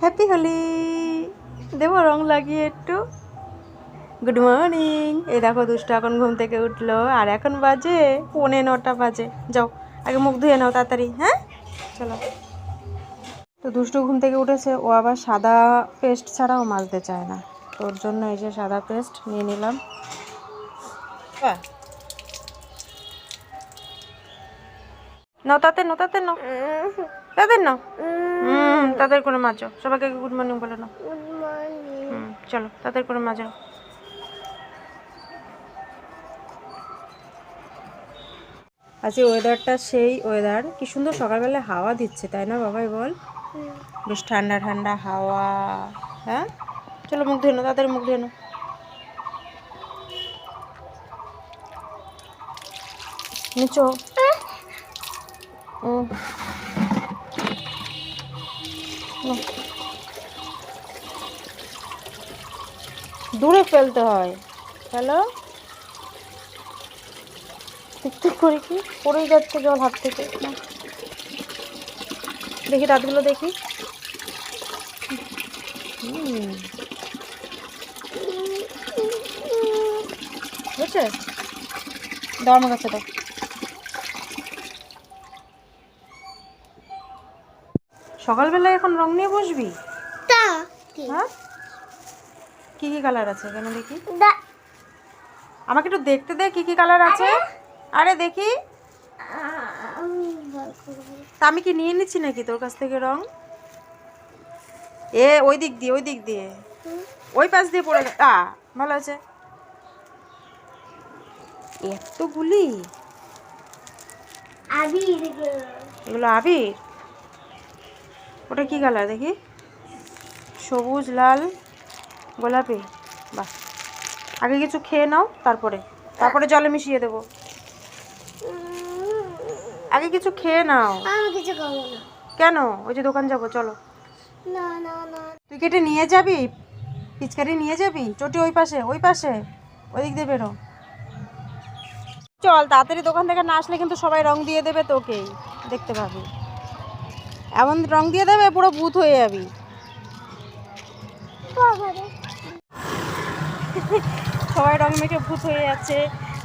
Happy Holi দেবো রং লাগিয়ে একটু গুড মর্নিং এই দেখো দুষ্ট এখন ঘুম থেকে উঠল আর এখন বাজে পৌনে নটা বাজে যাও আগে মুখ ধুয়ে নাও তাড়াতাড়ি হ্যাঁ চলো তো দুষ্টু ঘুম থেকে উঠেছে। ও আবার সাদা পেস্ট ছাড়াও মাজতে চায় না। তোর জন্য এই যে সাদা পেস্ট নিয়ে নিলাম। বাহ। নাও তাতে নাও তাতে নাও তাদের নাও হুম তাদের করে মাজো। সবাইকে গুড মর্নিং বলে নাও। হুম চলো তাদের করে মাজো। আজকে ওয়েদারটা সেই ওয়েদার কি সুন্দর সকালবেলা হাওয়া দিচ্ছে তাই না বাবাই বল? বেশ ঠান্ডা ঠান্ডা হাওয়া। হ্যাঁ? চলো মুখ ধুয়ে নাও তাদের মুখ ধুয়ে নাও। নিচো। দূরে ফেলতে হয়। হ্যালো? টুকটুক করে কি? পড়েই যাচ্ছে জল হাত থেকে। দেখি দাঁতগুলো দেখি। বুঝছে দাও আমার কাছে সকালবেলা এখন রং নিয়ে বসবি? তা। কি হ্যাঁ? কি কি কালার আছে কেন দেখি? আমাকে একটু দেখতে দে কি কি কালার আছে। আরে। দেখি। আমি তা আমি কি নিয়ে নিচ্ছি নাকি তোর কাছ থেকে রং? এ ওই দিক দিয়ে ওই দিক দিয়ে। ওই পাশ দিয়ে পড়ে আ ভালো আছে। এতগুলি? আবির। এগুলো আবির? ওটা কি কালার দেখি? সবুজ লাল গোলাপি। বাহ। আগে কিছু খেয়ে নাও তারপরে। তারপরে জলে মিশিয়ে দেবো। আগে কিছু খেয়ে নাও। কিছু না। কেন? ওই যে দোকান যাব চলো। না না না। তুই কেটে নিয়ে যাবি? পিচকারি নিয়ে যাবি? চটি ওই পাশে ওই পাশে। ওই দিক দিয়ে বেরো। চল তাড়াতাড়ি দোকান থেকে না আসলে কিন্তু সবাই রং দিয়ে দেবে তোকেই। দেখতে পাবি। এমন রং দিয়ে দেবে পুরো ভূত হয়ে যাবি। সবাই রং মেখে ভূত হয়ে যাচ্ছে।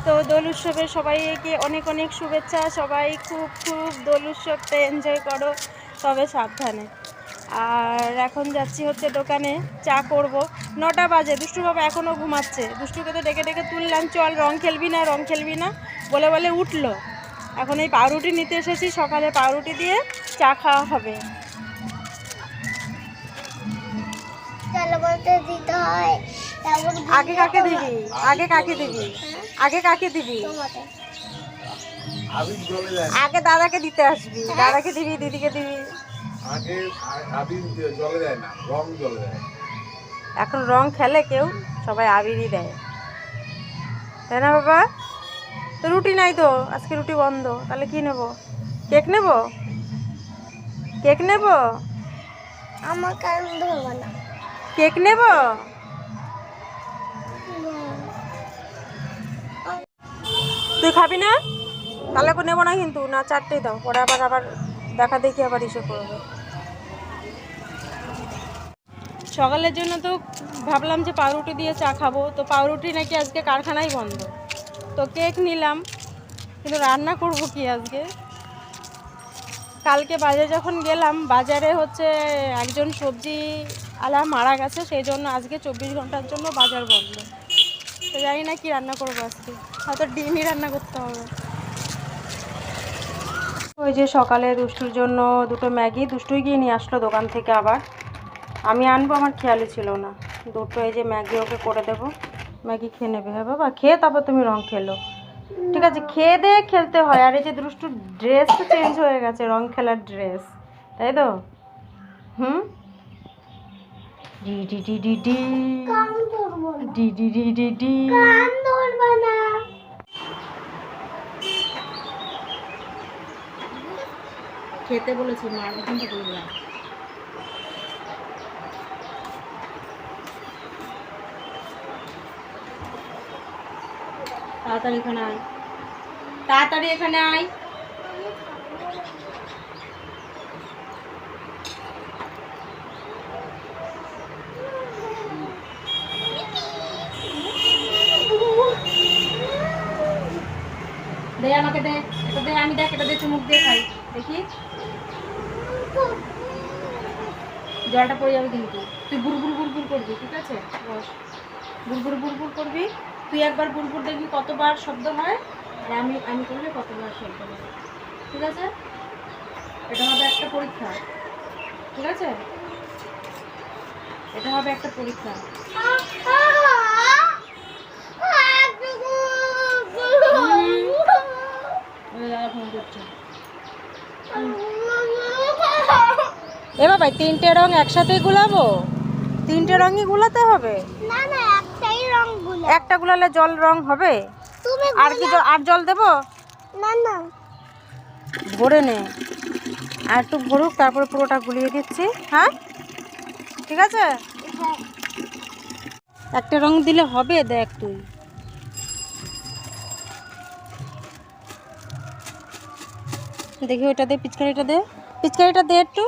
তো দোল উৎসবে সবাইকে অনেক অনেক শুভেচ্ছা। সবাই খুব খুব দোল উৎসবটা এনজয় করো তবে সাবধানে। আর এখন যাচ্ছি হচ্ছে দোকানে চা করব। নটা বাজে দুষ্টু বাবা এখনও ঘুমাচ্ছে। দুষ্টুকে তো ডেকে ডেকে তুললাম চল রং খেলবি না রং খেলবি না। বলে বলে উঠল। এখন এই পাউরুটি নিতে এসেছি সকালে পাউরুটি দিয়ে চা খাওয়া হবে। চলো বলতে দিতে হয় তারপর আগে কাকে দিবি? আগে কাকে দিবি? আগে কাকে দিবি। আগে দাদাকে দিতে আসবি। দাদাকে দিবি দিদিকে দিবি। আগে আবির জলে যায় না রং জলে যায়। এখন রং খেলে কেউ সবাই আবিরই দেয়। তাই না বাবা? তো রুটি নাই তো আজকে রুটি বন্ধ তাহলে কি নেব? কেক নেব? কেক নেব? আমার কারণ ধরবো না। কেক নেব? তুই খাবি না? তাহলে নেব না কিন্তু না চারটেই দাও পরে আবার আবার দেখা দেখি আবার ইসে করবে। সকালের জন্য তো ভাবলাম যে পাউরুটি দিয়ে চা খাব তো পাউরুটি নাকি আজকে কারখানাই বন্ধ। তো কেক নিলাম, কিন্তু রান্না করব কি আজকে? কালকে বাজারে যখন গেলাম, বাজারে হচ্ছে একজন সবজি আলা মারা গেছে সেই জন্য আজকে চব্বিশ ঘণ্টার জন্য বাজার বন্ধ। তো জানি না কি রান্না করব আজকে। হয়তো ডিমই রান্না করতে হবে। ওই যে সকালে দুষ্টুর জন্য দুটো ম্যাগি, দুষ্টুই গিয়ে নিয়ে আসলো দোকান থেকে আবার। আমি আনব, আমার খেয়ালই ছিল না। দুটো এই যে ম্যাগি ওকে করে দেবো। ম্যাগি খেয়ে নেবে। হ্যাঁ বাবা, খেয়ে তারপর তুমি রং খেলো। ঠিক আছে, খেয়ে দিয়ে খেলতে হয়। আর এই যে দুষ্টু ড্রেস তো চেঞ্জ হয়ে গেছে, রং খেলার ড্রেস তাই তো? হুম? ডি খেতে বলেছি, মা কিন্তু বললাম তাড়াতাড়ি এখানে আয়। তাড়াতাড়ি এখানে আয়। আমাকে আমি চুমুক দেখি। জলটা পড়ে যাবে কিন্তু। তুই গুড় গুড় করবি, ঠিক আছে? বস। গুড় গুড় করবি। তুই একবার বুড়বুড় দেখবি কতবার শব্দ হয় আর আমি আমি করলে কতবার শব্দ হয়। ঠিক আছে? এটা হবে একটা পরীক্ষা। ঠিক আছে? এটা হবে একটা পরীক্ষা। এ বাবা তিনটে রং একসাথে গুলাবো? তিনটে রঙই গুলাতে হবে? না না একটা গুলালে জল রং হবে? আর কি আর জল দেবো? না না। ভরে নে। আর একটু ভরুক তারপরে পুরোটা গুলিয়ে দিচ্ছি হ্যাঁ? ঠিক আছে? একটা রং দিলে হবে দেখ তুই। দেখি ওইটা দে পিচকারিটা দে। পিচকারিটা দে একটু।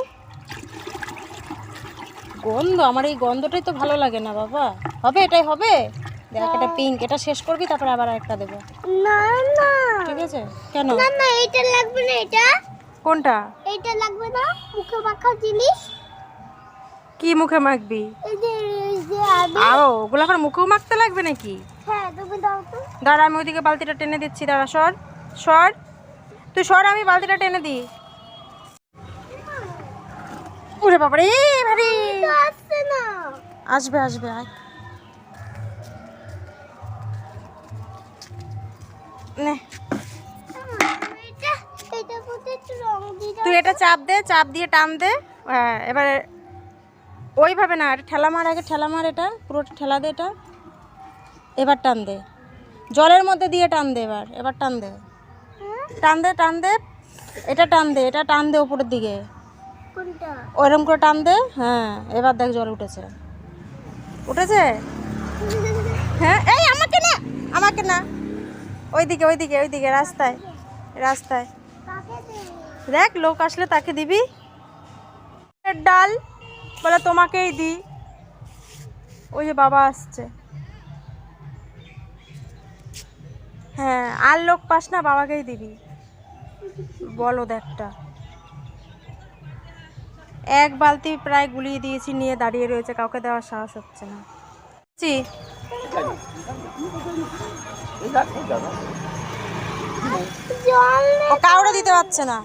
গন্ধ আমার এই গন্ধটাই তো ভালো লাগে না বাবা। হবে এটাই হবে? দেখ এটা পিঙ্ক এটা শেষ করবি তারপর আবার একটা দেবো। না না। ঠিক আছে? কেন? না না এটা লাগবে না এটা। কোনটা? এটা লাগবে না মুখে জিনিস। কি মুখে মাখবি? আও ওগুলো এখন মুখেও মাখতে লাগবে নাকি? হ্যাঁ তুমি দাও তো। দাঁড়া আমি ওইদিকে বালতিটা টেনে দিচ্ছি দাঁড়া সর। সর। তুই সর আমি বালতিটা টেনে দিই। ওরে বাবা রে ভারী। আসবে আসবে আয়। নে। তুই এটা চাপ দে চাপ দিয়ে টান দে। হ্যাঁ এবারে ওইভাবে না এটা ঠেলা মার আগে ঠেলা মার এটা পুরোটা ঠেলা দে এটা। এবার টান দে। জলের মধ্যে দিয়ে টান দে এবার এবার টান দে। টান দে টান দে এটা টান দে এটা টান দে উপরের দিকে। ওরম করে টান দে হ্যাঁ এবার দেখ জল উঠেছে। উঠেছে? হ্যাঁ এই আমাকে না আমাকে না। ওইদিকে ওইদিকে ওইদিকে, রাস্তায় রাস্তায়। দেখ, লোক আসলে তাকে দিবি? ডাল, বলে তোমাকেই দি। ওই যে বাবা আসছে। হ্যাঁ আর লোক পাস না, বাবাকেই দিবি। বলো দেখটা। এক বালতি প্রায় গুলিয়ে দিয়েছি, নিয়ে দাঁড়িয়ে রয়েছে, কাউকে দেওয়ার সাহস হচ্ছে না। ও কাউরে দিতে পারছে না।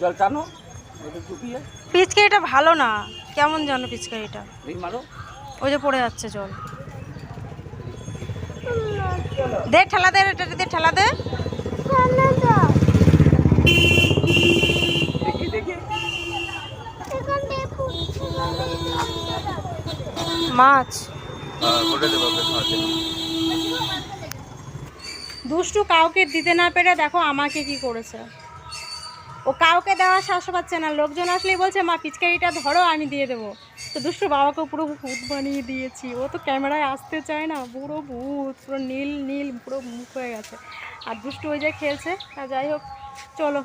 জল টানো পিচকারিটা ভালো না কেমন জানো পিচকারিটা। ওই যে পড়ে যাচ্ছে জল। দে ঠেলা দে এটা দে ঠেলা দে। ফেলে দুষ্টু কাউকে দিতে না পেরে দেখো আমাকে কি করেছে। ও কাউকে দেওয়ার সাহস পাচ্ছে না। লোকজন আসলেই বলছে মা পিচকারিটা ধরো আমি দিয়ে দেবো। তো দুষ্টু বাবাকে পুরো ভূত বানিয়ে দিয়েছি। ও তো ক্যামেরায় আসতে চায় না পুরো ভূত পুরো নীল নীল পুরো মুখ হয়ে গেছে। আর দুষ্টু ওই যে খেলছে। আর যাই হোক চলো।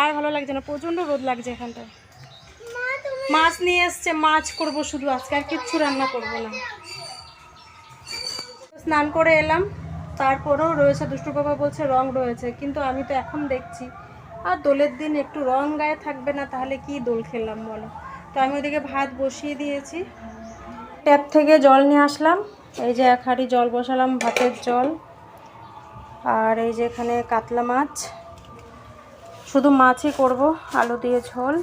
আর ভালো লাগছে না প্রচণ্ড রোদ লাগছে এখানটায়। মাছ নিয়ে এসছে মাছ করব শুধু। আজকে আর কিচ্ছু রান্না করব না। স্নান করে এলাম। তারপরেও রয়েছে, দুষ্টু বাবা বলছে রং রয়েছে, কিন্তু আমি তো এখন দেখছি। আর দোলের দিন একটু রং গায়ে থাকবে না, তাহলে কি দোল খেললাম বলো? তো আমি ওদিকে ভাত বসিয়ে দিয়েছি। ট্যাপ থেকে জল নিয়ে আসলাম। এই যে এক হাঁড়ি জল বসালাম, ভাতের জল। আর এই যে এখানে কাতলা মাছ। শুধু মাছই করব, আলু দিয়ে ঝোল।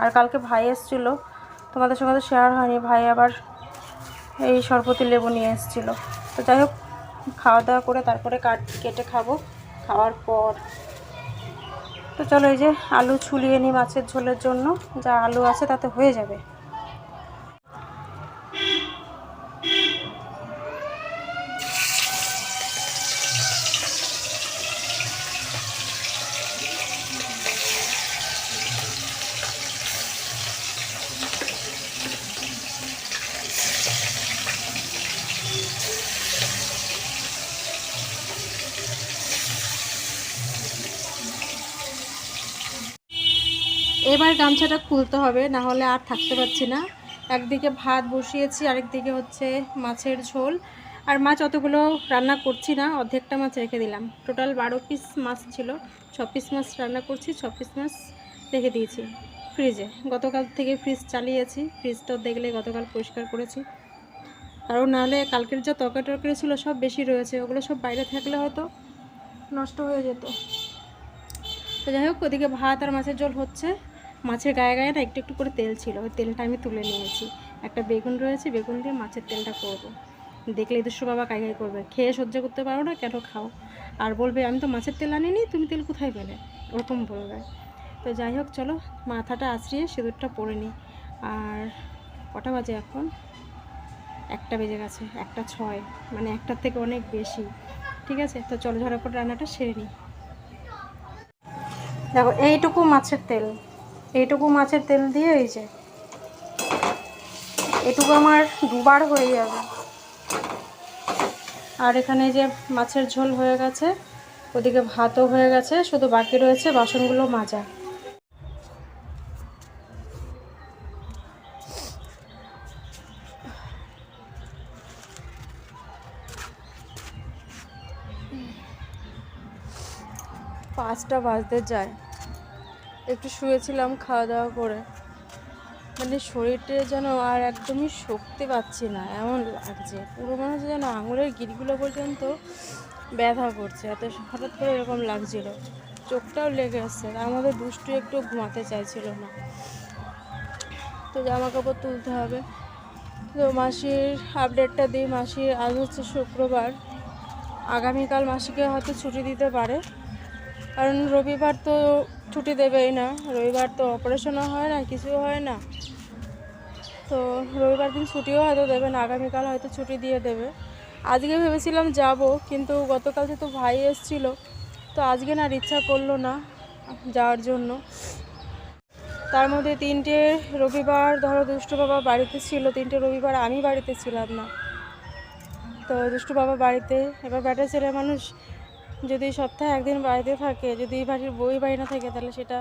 আর কালকে ভাই এসেছিল, তোমাদের সঙ্গে তো শেয়ার হয়নি। ভাই আবার এই সরবতি লেবু নিয়ে এসেছিল। তো যাই হোক খাওয়া দাওয়া করে তারপরে কাট, কেটে খাব। খাওয়ার পর তো চলো এই যে আলু ছুলিয়ে নিই মাছের ঝোলের জন্য। যা আলু আছে তাতে হয়ে যাবে। এবার গামছাটা খুলতে হবে, না হলে আর থাকতে পারছি না। একদিকে ভাত বসিয়েছি, আরেকদিকে হচ্ছে মাছের ঝোল। আর মাছ অতগুলো রান্না করছি না, অর্ধেকটা মাছ রেখে দিলাম। টোটাল বারো পিস মাছ ছিল, ছ পিস মাছ রান্না করছি, ছ পিস মাছ রেখে দিয়েছি ফ্রিজে গতকাল থেকে ফ্রিজ চালিয়েছি ফ্রিজটা দেখলে গতকাল পরিষ্কার করেছি। কারণ নাহলে কালকের যা তরকারি টরকারি ছিল সব বেশি রয়েছে, ওগুলো সব বাইরে থাকলে হয়তো নষ্ট হয়ে যেত। তো যাই হোক, ওদিকে ভাত আর মাছের ঝোল হচ্ছে। মাছের গায়ে গায়ে না একটু একটু করে তেল ছিল। ওই তেলটা আমি তুলে নিয়েছি। একটা বেগুন রয়েছে, বেগুন দিয়ে মাছের তেলটা করব। দেখলে দুশো বাবা কাই কাই করবে। খেয়ে সহ্য করতে পারো না, কেন খাও? আর বলবে, আমি তো মাছের তেল আনিনি, তুমি তেল কোথায় পেলে? ওরকম বলবে। তো যাই হোক, চলো, মাথাটা আছড়িয়ে সিঁদুরটা পরে নিই। আর কটা বাজে এখন? একটা বেজে গেছে, একটা ছয়। মানে একটার থেকে অনেক বেশি। ঠিক আছে? তো চলো ঝড়াপট রান্নাটা সেরে নিই। দেখো, এইটুকু মাছের তেল। এইটুকু মাছের তেল দিয়ে এই যে। এটুকু আমার দুবার হয়ে যাবে। আর এখানে যে মাছের ঝোল হয়ে গেছে, ওদিকে ভাতও হয়ে গেছে, শুধু বাকি রয়েছে বাসনগুলো মাজা। পাঁচটা বাজতে যায়। একটু শুয়েছিলাম খাওয়া দাওয়া করে। মানে শরীরটা যেন আর একদমই শক্তি পাচ্ছি না, এমন লাগছে। পুরো মনে হচ্ছে যেন আঙুলের গিটগুলো পর্যন্ত ব্যথা করছে, এত হঠাৎ করে এরকম লাগছিল। চোখটাও লেগে আসছে তার মধ্যে দুষ্টু একটু ঘুমাতে চাইছিল না। তো জামা কাপড় তুলতে হবে। তো মাসির আপডেটটা দিই, মাসির আজ হচ্ছে শুক্রবার। আগামীকাল মাসিকে হয়তো ছুটি দিতে পারে। কারণ রবিবার তো ছুটি দেবেই না। রবিবার তো অপারেশনও হয় না কিছু হয় না। তো রবিবার দিন ছুটিও হয়তো দেবে না, আগামীকাল হয়তো ছুটি দিয়ে দেবে। আজকে ভেবেছিলাম যাব, কিন্তু গতকাল যেহেতু ভাই এসেছিল, তো আজকে না ইচ্ছা করল না যাওয়ার জন্য। তার মধ্যে তিনটে রবিবার, ধরো দুষ্টু বাবা বাড়িতে ছিল, তিনটে রবিবার আমি বাড়িতে ছিলাম না। তো দুষ্টু বাবা বাড়িতে, এবার বেটা ছেলে মানুষ যদি সপ্তাহে একদিন বাড়িতে থাকে, যদি বাড়ির বই বাড়ি না থাকে, তাহলে সেটা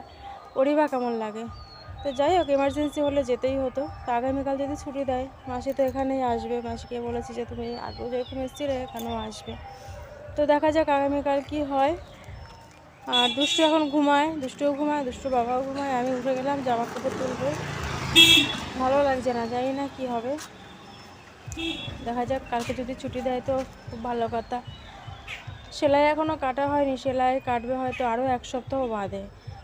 ওরই বা কেমন লাগে? তো যাই হোক এমার্জেন্সি হলে যেতেই হতো। তো আগামীকাল যদি ছুটি দেয়, মাসি তো এখানেই আসবে। মাসিকে বলেছি যে, তুমি আগেও যেরকম এসেছিলে, এখানেও আসবে। তো দেখা যাক আগামীকাল কি হয়। আর দুষ্টু এখন ঘুমায়, দুষ্টুও ঘুমায় দুষ্টু বাবাও ঘুমায়। আমি উঠে গেলাম জামা কাপড় তুলবো। ভালো লাগছে না, জানি না কি হবে। দেখা যাক, কালকে যদি ছুটি দেয় তো খুব ভালো কথা। সেলাই এখনও কাটা হয়নি, সেলাই কাটবে হয়তো আরও এক সপ্তাহ বাদে।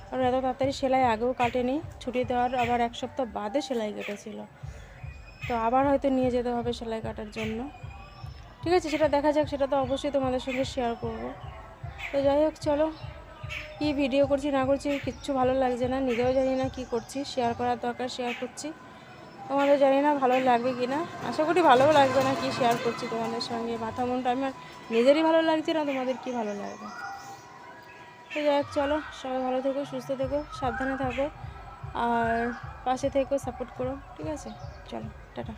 কারণ এত তাড়াতাড়ি সেলাই আগেও কাটেনি, ছুটি দেওয়ার আবার এক সপ্তাহ বাদে সেলাই কেটেছিল। তো আবার হয়তো নিয়ে যেতে হবে সেলাই কাটার জন্য। ঠিক আছে, সেটা দেখা যাক, সেটা তো অবশ্যই তোমাদের সঙ্গে শেয়ার করব। তো যাই হোক, চলো। কী ভিডিও করছি, না করছি, কিচ্ছু ভালো লাগছে না, নিজেও জানি না কী করছি শেয়ার করার দরকার শেয়ার করছি। তোমাদের জানি না ভালো লাগবে কি না। আশা করি ভালোও লাগবে না কি শেয়ার করছি তোমাদের সঙ্গে। মাথা মনটা আমার নিজেরই ভালো লাগছে না, তোমাদের কি ভালো লাগবে? তো যাই হোক, চলো, সবাই ভালো থেকো, সুস্থ থেকো, সাবধানে থাকো, আর পাশে থেকো সাপোর্ট করো, ঠিক আছে? চলো, টাটা।